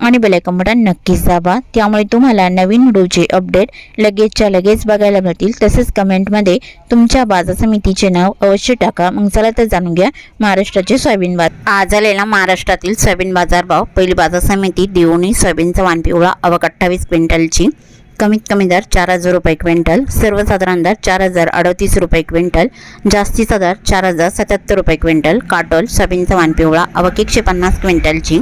आणि bell icon button नक्कीच दाबा. त्यामुळे तुम्हाला नवीन व्हिडिओचे अपडेट लगेचच्या लगेच बघायला मिळतील. तसेच कमेंटमध्ये तुमच्या बाजार समितीचे नाव अवश्य टाका. मग चला तर जाणून घ्या महाराष्ट्राचे सोयाबीन बाजार. आज आलेला महाराष्ट्रातील सोयाबीन बाजार भाव. पहिली बाजार समिती देऊनी सोयाबीनचा वाण पिवळा अवक अठ्ठावीस क्विंटलची. कमीत कमी दर चार हजार रुपये क्विंटल. सर्वसाधारण दर चार हजार अडतीस रुपये क्विंटल. जास्तीचा दर चार हजार सत्याहत्तर रुपये क्विंटल. काटोल सोयाबीनचा वाण पिवळा अवक एकशे पन्नास क्विंटलची.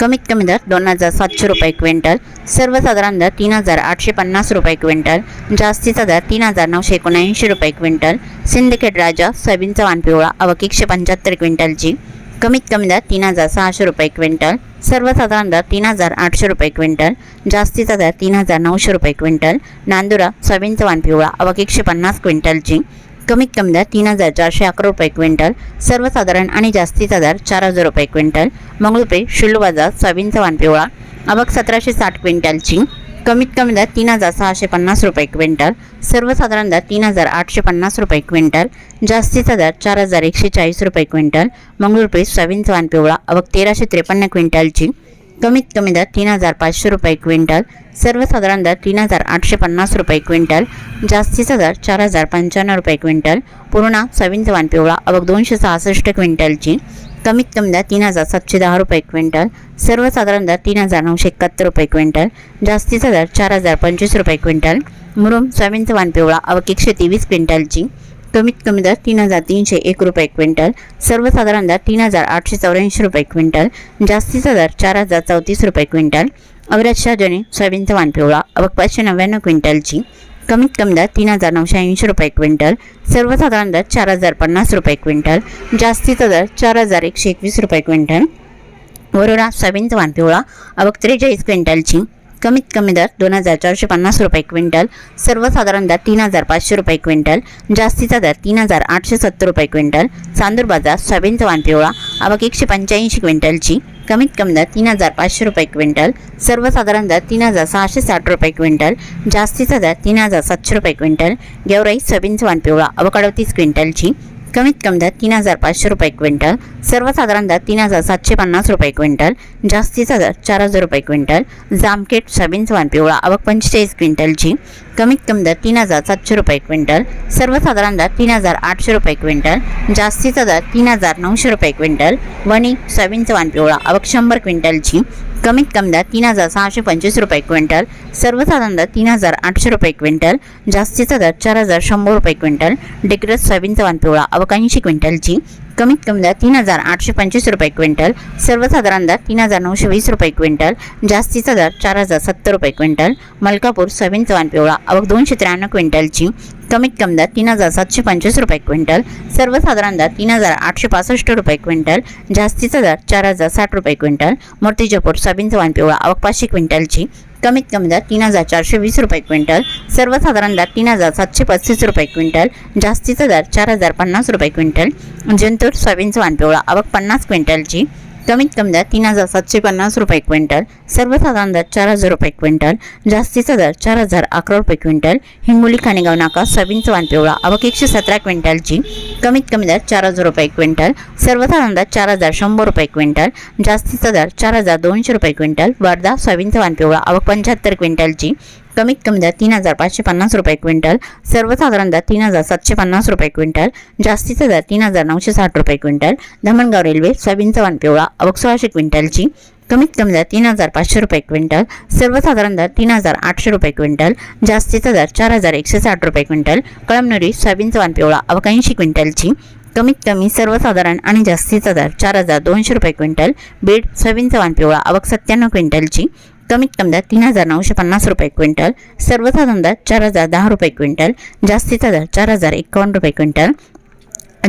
कमीत कमी दर दोन हजार सातशे रुपये क्विंटल सर्वसाधारण दर तीन हजार आठशे पन्नास रुपये क्विंटल जास्तीचा दर तीन हजार नऊशे एकोणऐंशी रुपये क्विंटल सिंदखेड राजा सोयाबीनचा वानपिवळा पिवळा अवक एकशे पंच्याहत्तर क्विंटलची. कमीत कमी दर तीन हजार सहाशे रुपये क्विंटल सर्वसाधारण दर तीन हजार आठशे रुपये क्विंटल जास्तीचा दर तीन हजार नऊशे रुपये क्विंटल नांदुरा सोयाबीनचा वाण पिवळा एकशे पन्नास क्विंटलची. कमीत कमी दर तीन हजार चारशे अकरा रुपये क्विंटल सर्वसाधारण आणि जास्तीचा दर चार हजार रुपये क्विंटल मंगळुपे शुल्ल बाजार सोयाबीनचा वाण पिवळा अवक सतराशे साठ क्विंटलची कमीत कमी दर तीन हजार सहाशे पन्नास रुपये क्विंटल सर्वसाधारण दर तीन हजार आठशे पन्नास रुपये क्विंटल जास्तीचा दर चार हजार एकशे चाळीस रुपये क्विंटल मंगळुरपे सोयाबीनचा वाण पिवळा अवक तेराशे त्रेपन्न क्विंटलची कमीत कमी दर तीन हजार पाचशे रुपये क्विंटल सर्वसाधारण दर तीन हजार आठशे पन्नास रुपये क्विंटल जास्तीचा दर चार हजार पंच्याण्णव रुपये क्विंटल पूर्णा सोयाबीनचा वान पिवळा अवघ दोनशे सहासष्ट क्विंटलची. कमीत कमी दर तीन हजार सातशे दहा रुपये क्विंटल सर्वसाधारण दर तीन हजार नऊशे एकाहत्तर रुपये क्विंटल जास्तीचा दर चार हजार पंचवीस रुपये क्विंटल. मुरुम सोयाबीनचा वान पिवळा अवक एकशे तेवीस क्विंटलची. कमीत कमी दर तीन हजार तीनशे एक रुपये क्विंटल सर्वसाधारण दर तीन हजार आठशे चौऱ्याऐंशी रुपये क्विंटल जास्तीचा दर चार हजार चौतीस रुपये क्विंटल अवराज शाहजनी सोयाबीनचा वाण पिवळा अवघ पाचशे नव्याण्णव क्विंटलची कमीत कमी दर तीन हजार नऊशे ऐंशी रुपये क्विंटल सर्वसाधारण दर चार हजार पन्नास रुपये क्विंटल जास्तीचा दर चार हजार एकशे एकवीस रुपये क्विंटल वरोरा सोयाबीनचा वाण पिवळा अवघ त्रेचाळीस क्विंटलची कमीत कमी दर दोन हजार चारशे पन्नास रुपये क्विंटल सर्वसाधारण दर तीन हजार पाचशे रुपये क्विंटल जास्तीचा दर तीन हजार आठशे सत्तर रुपये क्विंटल चांदूर बाजार सोयाबीनचा वाण पिवळा आवक एकशे पंच्याऐंशी क्विंटलची कमीत कमी दर तीन हजार पाचशे रुपये क्विंटल सर्वसाधारण दर तीन हजार सहाशे साठ रुपये क्विंटल जास्तीचा दर तीन हजार सातशे रुपये क्विंटल गेवराई सोयाबीनचा वाण पिवळा अवक तीस क्विंटलची कमीत कमी दर तीन हजार पाचशे रुपये क्विंटल सर्वसाधारण दर तीन हजार सातशे पन्नास रुपये क्विंटल जास्तीचा दर चार हजार रुपये क्विंटल जामखेड सोयाबीन वाण पिवळा अवक पंचेचाळीस क्विंटलची कमीत कमी दर तीन हजार सातशे रुपये क्विंटल सर्वसाधारण दर तीन हजार आठशे रुपये क्विंटल जास्तीचा दर तीन हजार नऊशे रुपये क्विंटल वणी सोयाबीनचा वाण पिवळा अवक शंभर क्विंटलची कमीत कमी दर तीन हजार सहाशे पंचवीस रुपये क्विंटल सर्वसाधारण दर तीन हजार आठशे रुपये क्विंटल जास्तीचा दर चार हजार शंभर रुपये क्विंटल डिग्रज सोयाबीनचा वाण पिवळा क्विंटलची कमीत कमी दर तीन हजार आठशे पंचवीस रुपये क्विंटल सर्वसाधारण दर तीन हजार नऊशे वीस रुपये क्विंटल जास्तीचा दर चार हजार सत्तर रुपये क्विंटल मलकापूर सोयाबीन वाण पिवळा अवघ दोनशे त्र्याण्णव क्विंटलची कमीत कमी दर तीन हजार सातशे पंचवीस रुपये क्विंटल सर्वसाधारण दर तीन हजार आठशे पासष्ट रुपये क्विंटल जास्तीचा दर चार हजार साठ रुपये क्विंटल मूर्तिजापूर सोयाबीन वाण पिवळा अवघ पाचशे क्विंटलची कमीत कमी दर तीन हजार चारशे वीस रुपये क्विंटल सर्वसाधारण दर तीन हजार सातशे पस्तीस रुपये क्विंटल जास्तीचा दर चार हजार पन्नास रुपये क्विंटल जंतूर सोयाबीनचा वानपिवळा आवक पन्नास क्विंटलची. कमीत कमी दर तीन हजार सातशे पन्नास रुपये क्विंटल सर्वसाधारण दर चार हजार रुपये क्विंटल जास्तीचा दर चार हजार अकरा रुपये क्विंटल हिंगोली खाणेगाव नाका सोयाबीनचा वाण पिवळा अवक एकशे सतरा क्विंटलची कमीत कमी दर चार हजार रुपये क्विंटल सर्वसाधारण दर चार हजार शंभर रुपये क्विंटल जास्तीचा दर चार हजार दोनशे रुपये क्विंटल वर्धा सोयाबीनचा वाण पिवळा अवक पंच्याहत्तर क्विंटलची कमीत कमी दर तीन हजार पाचशे पन्नास रुपये क्विंटल सर्वसाधारण दर तीन हजार सातशे पन्नास रुपये क्विंटल जास्तीचा दर तीन हजार नऊशे साठ रुपये क्विंटल धमणगाव रेल्वे सोयाबीनचा वाण पिवळा अवक सोळाशे क्विंटलची कमीत कमी दर तीन हजार पाचशे रुपये क्विंटल सर्वसाधारण दर तीन हजार आठशे रुपये क्विंटल जास्तीचा दर चार हजार एकशे साठ रुपये क्विंटल कळमनुरी सोयाबीनचा वाण पिवळा अवक ऐंशी क्विंटलची कमीत कमी सर्वसाधारण आणि जास्तीचा दर चार हजार दोनशे रुपये क्विंटल बीड सोयाबीनचा वाण पिवळा अवक सत्त्याण्णव क्विंटलची कमीत कमी दर तीन हजार नऊशे पन्नास रुपये क्विंटल सर्वसाधारण दर चार हजार दहा रुपये क्विंटल जास्तीचा दर चार हजार एकावन्न रुपये क्विंटल.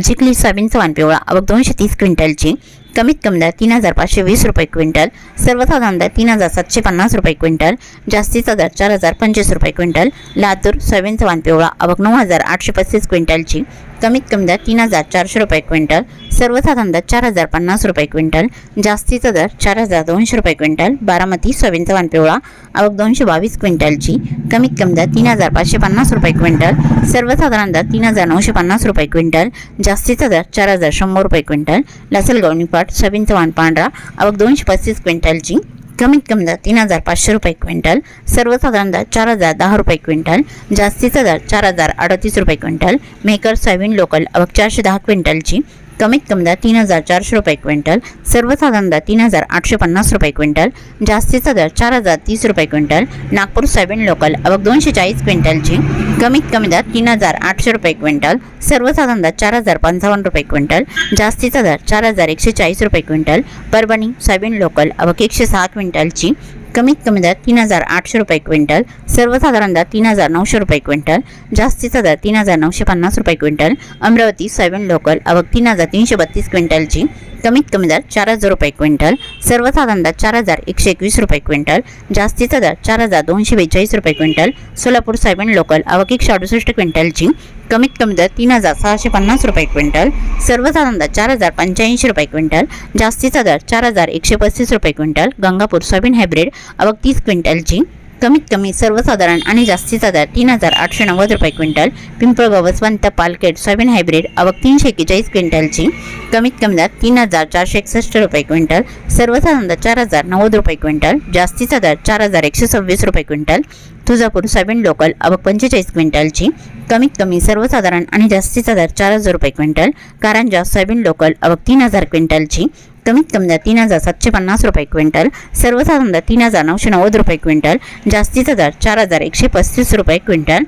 चिखली सोयाबीनचा वाण पिवळा आवक दोनशे तीस क्विंटलची. कमीत कमी दर तीन हजार पाचशे वीस रुपये क्विंटल सर्वसाधारण दर तीन हजार सातशे पन्नास रुपये क्विंटल जास्तीचा दर चार हजार पंचवीस रुपये क्विंटल लातूर सोयाबीनचा वाण पिवळा अवघ नऊ हजार आठशे पस्तीस क्विंटलची. कमीत कमी दर तीन हजार चारशे रुपये क्विंटल सर्वसाधारण दर चार हजार पन्नास रुपये क्विंटल जास्तीचा दर चार हजार दोनशे रुपये क्विंटल बारामती सोयाबीनचा वाण पिवळा अवघ दोनशे बावीस क्विंटलची. कमीत कमी दर तीन हजार पाचशे पन्नास रुपये क्विंटल सर्वसाधारण दर तीन हजार नऊशे पन्नास रुपये क्विंटल जास्तीचा दर चार हजार शंभर रुपये क्विंटल लासलगाव निपाट सोयाबीनचा वाण पांढरा आवक दोनशे पस्तीस क्विंटलची कमीत कमी दर तीन हजार पाचशे रुपये क्विंटल सर्वसाधारण दर चार हजार दहा रुपये क्विंटल जास्तीचा दर चार हजार अडतीस रुपये क्विंटल मेकर सोयाबीन लोकल आवक चारशे दहा क्विंटलची कमीत कमी दर तीन हजार चारशे रुपये क्विंटल सर्वसाधारण दर तीन हजार आठशे पन्नास रुपये क्विंटल जास्तीचा दर चार हजार तीस रुपये क्विंटल नागपूर सोयाबीन लोकल अवघ दोनशे चाळीस क्विंटलची कमीत कमी दर तीन हजार आठशे रुपये क्विंटल सर्वसाधारण दर चार हजार पंचावन्न रुपये क्विंटल जास्तीचा दर चार हजार एकशे चाळीस रुपये क्विंटल परभणी सोयाबीन लोकल अवघ एकशे सहा क्विंटलची कमीत कमी दर तीन हजार आठशे रुपये क्विंटल सर्वसाधारण दर तीन हजार नऊशे रुपये क्विंटल जास्तीचा दर तीन हजार नऊशे पन्नास रुपये क्विंटल अमरावती सोयाबीन लोकल आवक तीन हजार तीनशे बत्तीस क्विंटलची कमीत कमी दर चार हजार रुपये क्विंटल सर्वसाधारण दर चार हजार एकशे एकवीस रुपये क्विंटल जास्तीचा दर चार हजार दोनशे बेचाळीस रुपये क्विंटल सोलापूर सायबन लोकल आवक अडुसष्ट क्विंटलची कमीत कमी दर तीन हजार सहाशे पन्नास रुपये क्विंटल सर्वसाधारण दर चार हजार पंच्याऐंशी रुपये क्विंटल जास्तीचा दर चार हजार एकशे पस्तीस रुपये क्विंटल गंगापूर सोयाबीन हायब्रिड अवक तीस क्विंटलची कमीत कमी सर्वसाधारण आणि जास्तीचा दर तीन हजार आठशे नव्वद रुपये क्विंटल पिंपळगाव वसवंत पालकेट सोयाबीन हायब्रिड आवक तीनशे एक्केचाळीस क्विंटलची कमीत कमी दर तीन हजार चारशे एकसष्ट रुपये क्विंटल सर्वसाधारण दर चार हजार नव्वद रुपये क्विंटल जास्तीचा दर चार हजार एकशे सव्वीस रुपये क्विंटल तुळजापूर सोयाबीन लोकल आवक पंचेचाळीस क्विंटलची कमीत कमी सर्वसाधारण आणि जास्तीचा दर चार हजार रुपये क्विंटल कारंजा सोयाबीन लोकल आवक तीन हजार क्विंटलची कमीत कमी दर तीन हजार सातशे पन्नास रुपये क्विंटल सर्वसाधारण दर तीन हजार नऊशे नव्वद रुपये क्विंटल जास्तीचा दर चार हजार एकशे पस्तीस रुपये क्विंटल.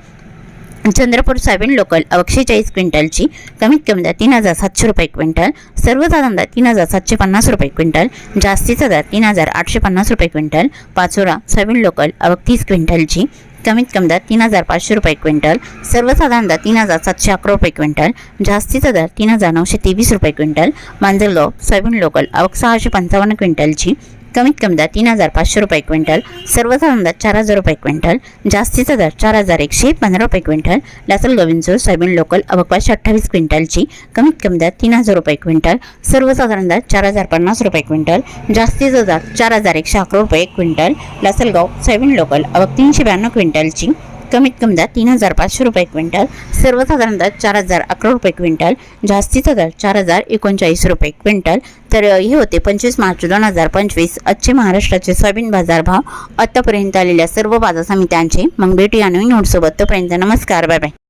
चंद्रपूर सोयाबीन लोकल अवकशे चाळीस क्विंटलची कमीत कमी दर तीन हजार सातशे रुपये क्विंटल सर्वसाधारण दर तीन हजार सातशे पन्नास रुपये क्विंटल जास्तीचा दर तीन हजार आठशे पन्नास रुपये क्विंटल. पाचोरा सोयाबीन लोकल अवतीस क्विंटलची कमीत कमी दर तीन हजार पाचशे रुपये क्विंटल सर्वसाधारण दर तीन हजार सातशे अकरा रुपये क्विंटल जास्तीचा दर तीन हजार नऊशे तेवीस रुपये क्विंटल मांजरगाव सोयाबीन लोकल अवक सहाशे पंचावन्न क्विंटलची कमीत कमी दर तीन हजार पाचशे रुपये क्विंटल सर्वसाधारण दर चार हजार रुपये क्विंटल जास्तीचा दर चार हजार एकशे पंधरा रुपये क्विंटल लासल गोविंदसूर सोयाबीन लोकल अवक पाचशे अठ्ठावीस क्विंटलची कमीत कमी दर तीन हजार रुपये क्विंटल सर्वसाधारण दर चार हजार पन्नास रुपये क्विंटल जास्तीचा दर चार हजार एकशे अकरा रुपये क्विंटल लासलगाव सोयाबीन लोकल अवक तीनशे ब्याण्णव क्विंटलची कमीत कमी दर तीन हजार पाचशे रुपये क्विंटल सर्वसाधारण दर चार हजार अकरा रुपये क्विंटल जास्तीचा दर चार हजार एकोणचाळीस रुपये क्विंटल. तर हे होते पंचवीस मार्च दोन हजार पंचवीस आजचे महाराष्ट्राचे सोयाबीन बाजारभाव आत्तापर्यंत आलेल्या सर्व बाजार समित्यांचे मग भेटूया नवीन नोटसोबत तोपर्यंत नमस्कार बाय बाय.